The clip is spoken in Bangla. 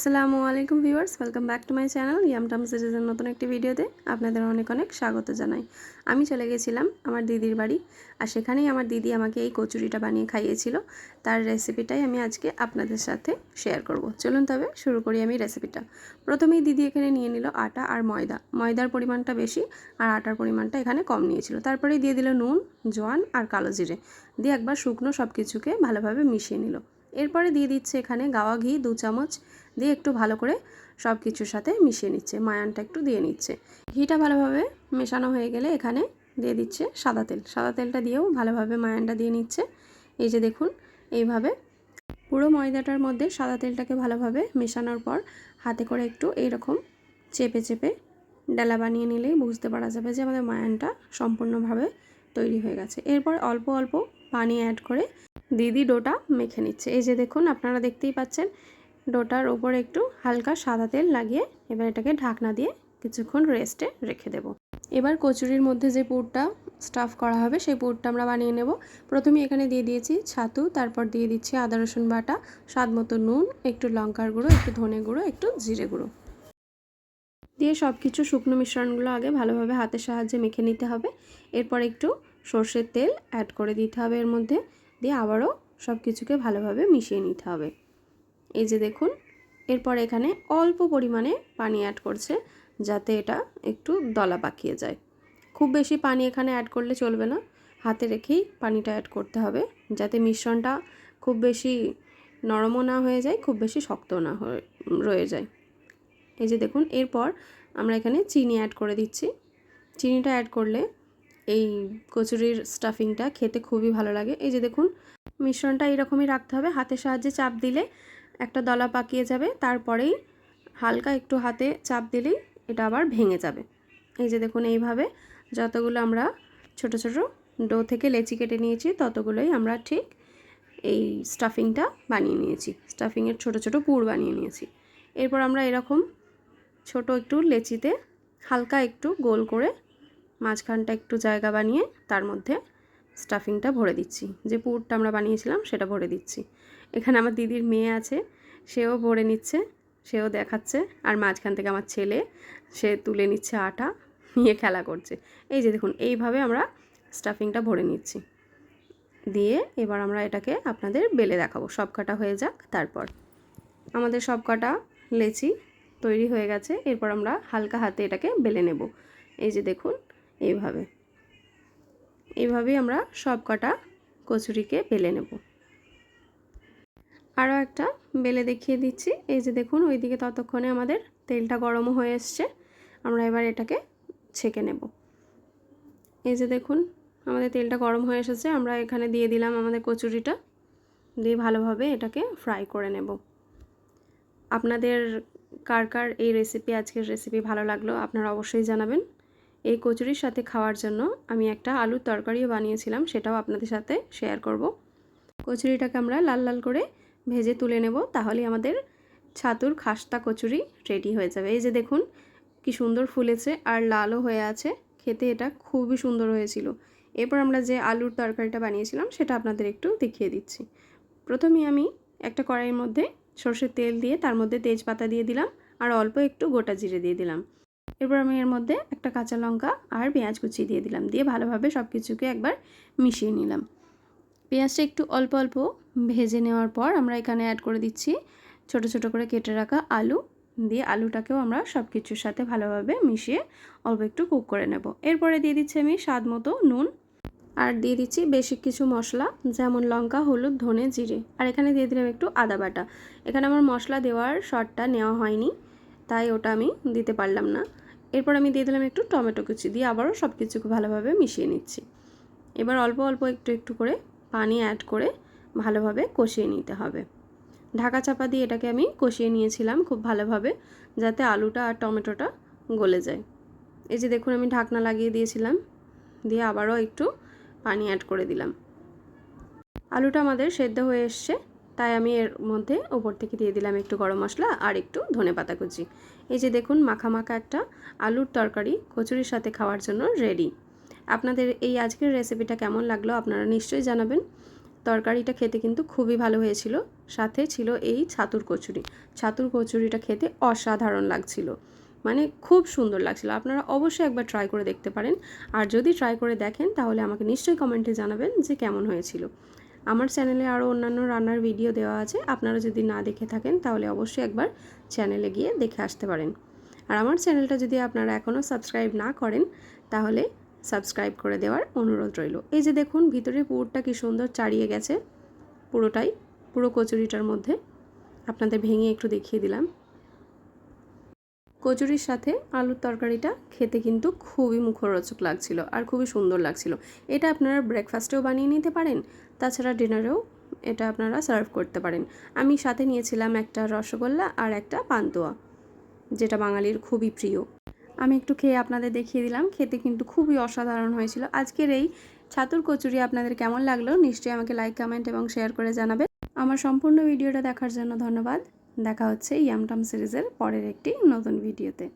আসসালামু আলাইকুম viewers, welcome back to my channel ইয়ামটাম সিরিজের নতুন একটি ভিডিওতে আপনাদের অনেক অনেক স্বাগত জানাই। আমি চলে গেছিলাম আমার দিদির বাড়ি আর সেখানেই আমার দিদি আমাকে এই কচুরিটা বানিয়ে খাইয়েছিল। তার রেসিপিটাই আমি আজকে আপনাদের সাথে শেয়ার করব। চলুন তবে শুরু করি আমি রেসিপিটা। প্রথমেই দিদি এখানে নিয়ে নিল আটা আর ময়দা। ময়দার পরিমাণটা বেশি আর আটার পরিমাণটা এখানে কম নিয়েছিল। তারপরে দিয়ে দিল নুন, জোয়ান আর কালো জিরে। দিয়ে একবার শুকনো সব কিছুকে ভালোভাবে মিশিয়ে নিল। এরপরে দিয়ে দিচ্ছে এখানে গাওয়া ঘি দু চামচ। দিয়ে একটু ভালো করে সব কিছুর সাথে মিশিয়ে নিচ্ছে, মায়ানটা একটু দিয়ে নিচ্ছে। ঘিটা ভালোভাবে মেশানো হয়ে গেলে এখানে দিয়ে দিচ্ছে সাদা তেল। সাদা তেলটা দিয়েও ভালোভাবে মায়ানটা দিয়ে নিচ্ছে। এই যে দেখুন, এইভাবে পুরো ময়দাটার মধ্যে সাদা তেলটাকে ভালোভাবে মেশানোর পর হাতে করে একটু এইরকম চেপে চেপে ডালা বানিয়ে নিলেই বুঝতে পারা যাবে যে আমাদের মায়ানটা সম্পূর্ণভাবে তৈরি হয়ে গেছে। এরপর অল্প অল্প পানি অ্যাড করে দিদি ডোটা মেখে নিচ্ছে। এই যে দেখুন, আপনারা দেখতেই পাচ্ছেন, ডোটার ওপরে একটু হালকা সাদা তেল লাগিয়ে এবার এটাকে ঢাকনা দিয়ে কিছুক্ষণ রেস্টে রেখে দেব। এবার কচুরির মধ্যে যে পুরটা স্টাফ করা হবে, সেই পুরটা আমরা বানিয়ে নেব। প্রথমে এখানে দিয়ে দিয়েছি ছাতু, তারপর দিয়ে দিচ্ছি আদা, রসুন বাটা, স্বাদ মতো নুন, একটু লঙ্কার গুঁড়ো, একটু ধনে গুঁড়ো, একটু জিরে গুঁড়ো। দিয়ে সব কিছু শুকনো মিশ্রণগুলো আগে ভালোভাবে হাতের সাহায্যে মেখে নিতে হবে। এরপর একটু সর্ষের তেল অ্যাড করে দিতে হবে এর মধ্যে। দিয়ে আবারও সব কিছুকে ভালোভাবে মিশিয়ে নিতে হবে। এই যে দেখুন, এরপর এখানে অল্প পরিমাণে পানি অ্যাড করছে যাতে এটা একটু দলা পাকিয়ে যায়। খুব বেশি পানি এখানে অ্যাড করলে চলবে না। হাতে রেখেই পানিটা অ্যাড করতে হবে যাতে মিশ্রণটা খুব বেশি নরমও না হয়ে যায়, খুব বেশি শক্ত না হয়ে, রয়ে যায়। এই যে দেখুন, এরপর আমরা এখানে চিনি অ্যাড করে দিচ্ছি। চিনিটা অ্যাড করলে এই কচুরির স্টাফিংটা খেতে খুবই ভালো লাগে। এই যে দেখুন, মিশ্রণটা এইরকমই রাখতে হবে। হাতের সাহায্যে চাপ দিলে একটা দলা পাকিয়ে যাবে। তারপরেই হালকা একটু হাতে চাপ দিলেই এটা আবার ভেঙে যাবে। এই যে দেখুন, এইভাবে যতগুলো আমরা ছোট ছোট ডো থেকে লেচি কেটে নিয়েছি, ততগুলোই আমরা ঠিক এই স্টাফিংটা বানিয়ে নিয়েছি। স্টাফিংয়ের ছোট ছোট পুর বানিয়ে নিয়েছি। এরপর আমরা এরকম ছোট একটু লেচিতে হালকা একটু গোল করে মাঝখানটা একটু জায়গা বানিয়ে তার মধ্যে স্টাফিংটা ভরে দিচ্ছি। যে পুরটা আমরা বানিয়েছিলাম সেটা ভরে দিচ্ছি। এখানে আমার দিদির মেয়ে আছে, সেও ভরে নিচ্ছে, সেও দেখাচ্ছে, আর মাঝখান থেকে আমার ছেলে, সে তুলে নিচ্ছে আটা, নিয়ে খেলা করছে। এই যে দেখুন, এইভাবে আমরা স্টাফিংটা ভরে নিচ্ছি। দিয়ে এবার আমরা এটাকে আপনাদের বেলে দেখাবো। সব কাটা হয়ে যাক, তারপর। আমাদের সব কাটা লেচি তৈরি হয়ে গেছে, এরপর আমরা হালকা হাতে এটাকে বেলে নেব। এই যে দেখুন এইভাবে। এইভাবেই আমরা সব কটা কচুরিকে বেলে নেব। আরও একটা বেলে দেখিয়ে দিচ্ছি। এই যে দেখুন, ওইদিকে ততক্ষণে আমাদের তেলটা গরমও হয়ে এসছে। আমরা এবার এটাকে ছেঁকে নেব। এই যে দেখুন, আমাদের তেলটা গরম হয়ে এসেছে। আমরা এখানে দিয়ে দিলাম আমাদের কচুরিটা। দিয়ে ভালোভাবে এটাকে ফ্রাই করে নেব। আপনাদের কার কার এই রেসিপি, আজকের রেসিপি ভালো লাগল আপনারা অবশ্যই জানাবেন। এই কচুরির সাথে খাওয়ার জন্য আমি একটা আলুর তরকারিও বানিয়েছিলাম, সেটাও আপনাদের সাথে শেয়ার করব। কচুরিটাকে আমরা লাল লাল করে ভেজে তুলে নেব, তাহলেই আমাদের ছাতুর খাস্তা কচুরি রেডি হয়ে যাবে। এই যে দেখুন, কি সুন্দর ফুলেছে আর লালও হয়ে আছে। খেতে এটা খুবই সুন্দর হয়েছিল। এরপর আমরা যে আলুর তরকারিটা বানিয়েছিলাম, সেটা আপনাদের একটু দেখিয়ে দিচ্ছি। প্রথমে আমি একটা কড়াইয়ের মধ্যে সর্ষের তেল দিয়ে তার মধ্যে তেজপাতা দিয়ে দিলাম, আর অল্প একটু গোটা জিরে দিয়ে দিলাম। এরপর আমি এর মধ্যে একটা কাঁচা লঙ্কা আর পেঁয়াজ কুচি দিয়ে দিলাম। দিয়ে ভালোভাবে সব কিছুকে একবার মিশিয়ে নিলাম। পেঁয়াজটা একটু অল্প অল্প ভেজে নেওয়ার পর আমরা এখানে অ্যাড করে দিচ্ছি ছোট ছোট করে কেটে রাখা আলু। দিয়ে আলুটাকেও আমরা সব কিছুর সাথে ভালোভাবে মিশিয়ে অল্প একটু কুক করে নেব। এরপরে দিয়ে দিচ্ছি আমি স্বাদ মতো নুন। আর দিয়ে দিচ্ছি বেশি কিছু মশলা, যেমন লঙ্কা, হলুদ, ধনে জিরে। আর এখানে দিয়ে দিলাম একটু আদা বাটা। এখানে আমার মশলা দেওয়ার শটটা নেওয়া হয়নি, তাই ওটা আমি দিতে পারলাম না। এরপর আমি দিয়ে দিলাম একটু টমেটো কুচি দিয়ে আবারও সব কিছুকে ভালোভাবে মিশিয়ে নিচ্ছি। এবার অল্প অল্প একটু একটু করে পানি অ্যাড করে ভালোভাবে কষিয়ে নিতে হবে। ঢাকা চাপা দিয়ে এটাকে আমি কষিয়ে নিয়েছিলাম খুব ভালোভাবে যাতে আলুটা আর টমেটোটা গলে যায়। এই যে দেখুন আমি ঢাকনা লাগিয়ে দিয়েছিলাম, দিয়ে আবারও একটু পানি অ্যাড করে দিলাম। আলুটা আমাদের সেদ্ধ হয়ে এসছে। তাই আমি এর মধ্যে ওপর থেকে দিয়ে দিলাম একটু গরম মশলা আর একটু ধনে পাতা কুচি। এই যে দেখুন, মাখা মাখা একটা আলুর তরকারি কচুরির সাথে খাওয়ার জন্য রেডি আপনাদের এই আজকের রেসিপিটা কেমন লাগল আপনারা নিশ্চয়ই জানাবেন। তরকারিটা খেতে কিন্তু খুবই ভালো হয়েছিল। সাথে ছিল এই ছাতুর কচুরি। ছাতুর কচুরিটা খেতে অসাধারণ লাগছিল। মানে খুব সুন্দর লাগছিল। আপনারা অবশ্যই একবার ট্রাই করে দেখতে পারেন। আর যদি ট্রাই করে দেখেন, তাহলে আমাকে নিশ্চয়ই কমেন্টে জানাবেন যে কেমন হয়েছিল। আমার চ্যানেলে আরও অন্যান্য রান্নার ভিডিও দেওয়া আছে। আপনারা যদি না দেখে থাকেন, তাহলে অবশ্যই একবার চ্যানেলে গিয়ে দেখে আসতে পারেন। আর আমার চ্যানেলটা যদি আপনারা এখনও সাবস্ক্রাইব না করেন, তাহলে সাবস্ক্রাইব করে দেওয়ার অনুরোধ রইল। এই যে দেখুন, ভিতরে পুরটা কি সুন্দর চাড়িয়ে গেছে। পুরোটাই, পুরো কচুরিটার মধ্যে। আপনাদের ভেঙে একটু দেখিয়ে দিলাম। কচুরির সাথে আলুর তরকারিটা খেতে কিন্তু খুবই মুখরোচক লাগছিল আর খুবই সুন্দর লাগছিল। এটা আপনারা ব্রেকফাস্টেও বানিয়ে নিতে পারেন, তাছাড়া ডিনারেও এটা আপনারা সার্ভ করতে পারেন। আমি সাথে নিয়েছিলাম একটা রসগোল্লা আর একটা পান্তুয়া, যেটা বাঙালির খুবই প্রিয়। আমি একটু খেয়ে আপনাদের দেখিয়ে দিলাম, খেতে কিন্তু খুবই অসাধারণ হয়েছিল। আজকের এই ছাতুর কচুরি আপনাদের কেমন লাগল, নিশ্চয়ই আমাকে লাইক কমেন্ট এবং শেয়ার করে জানাবেন। আমার সম্পূর্ণ ভিডিওটা দেখার জন্য ধন্যবাদ। দেখা হচ্ছে ইয়ামটাম সিরিজের পরের একটি নতুন ভিডিওতে।